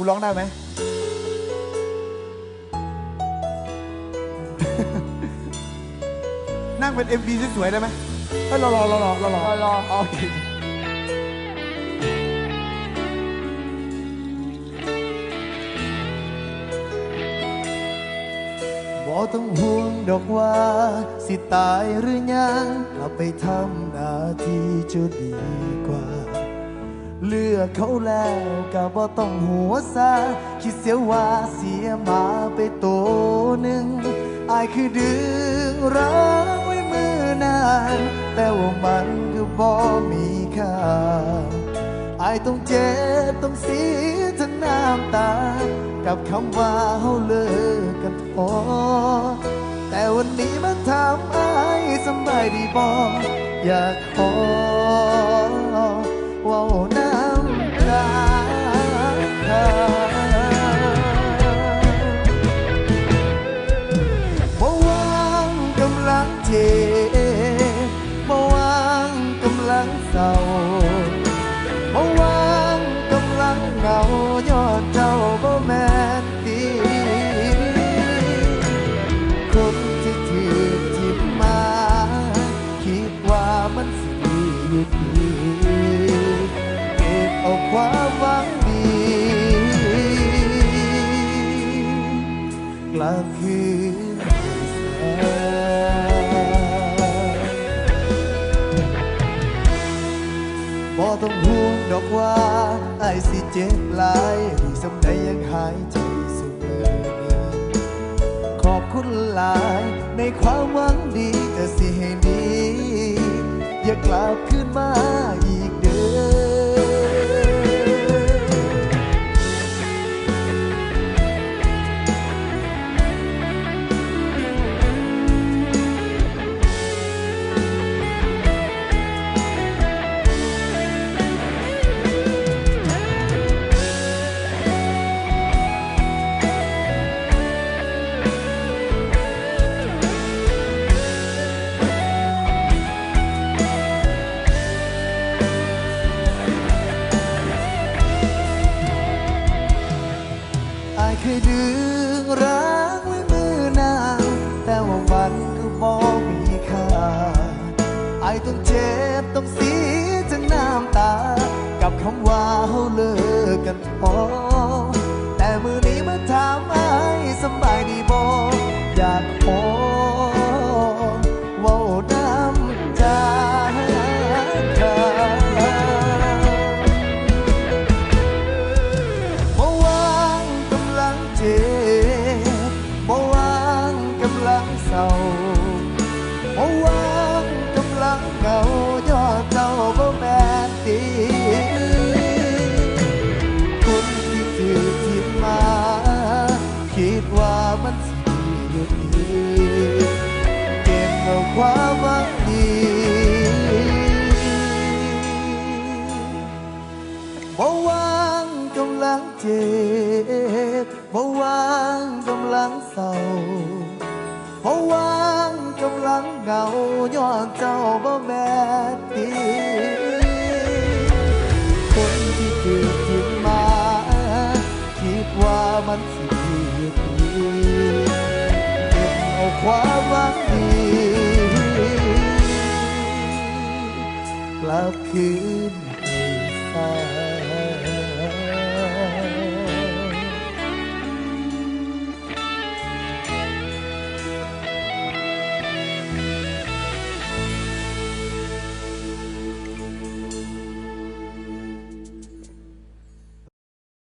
คุณร้องได้ไหม นั่งเป็น MV สวยๆได้ไหมเฮ้ยรอรอรอรอรอรอรอโอเคบ่ต้องห่วงดอกว่า สิตายหรือยังกลับไปทำหน้าที่จะดีกว่า เลือกเขาแล้วก็บ่ต้องหัวซาคิดเสียว่าเสียมาไปโตหนึ่งอายคือดึงรักไว้มือนาน แต่ว่ามันก็บ่มีค่าอายต้องเจ็บต้องเสียทั้งน้ำตา กับคำว่าเฮาเลิกกันพอแต่วันนี้มาถามอายสบายดีบ่อยากขอ คืนให้สาบ่ต้องห่วงดอกว่าไอ้สิเจ็บหลายหรือสำใดยังหายใจสูมือนี้ขอบคุณหลายในความหวังดีจะสิให้ดี อย่ากลับขึ้นมาายเคยดึงรักไว้มือนางแต่ว่ามันก็บอกมีค่าไอต้องเจ็บต้องเสียจังน้ำตา กับคำว่าเฮาเลิกกันพอ ความหวังดี บ่วางกำลังเจ็บ บ่วางกำลังเศร้า บ่วางกำลังเหงาย้อนเจ้าบ่แม่ดีคนที่ถูกทิ้งมา คิดว่ามันสิอยู่ดีเก็บเอาความหวัง กลับคืนให้สา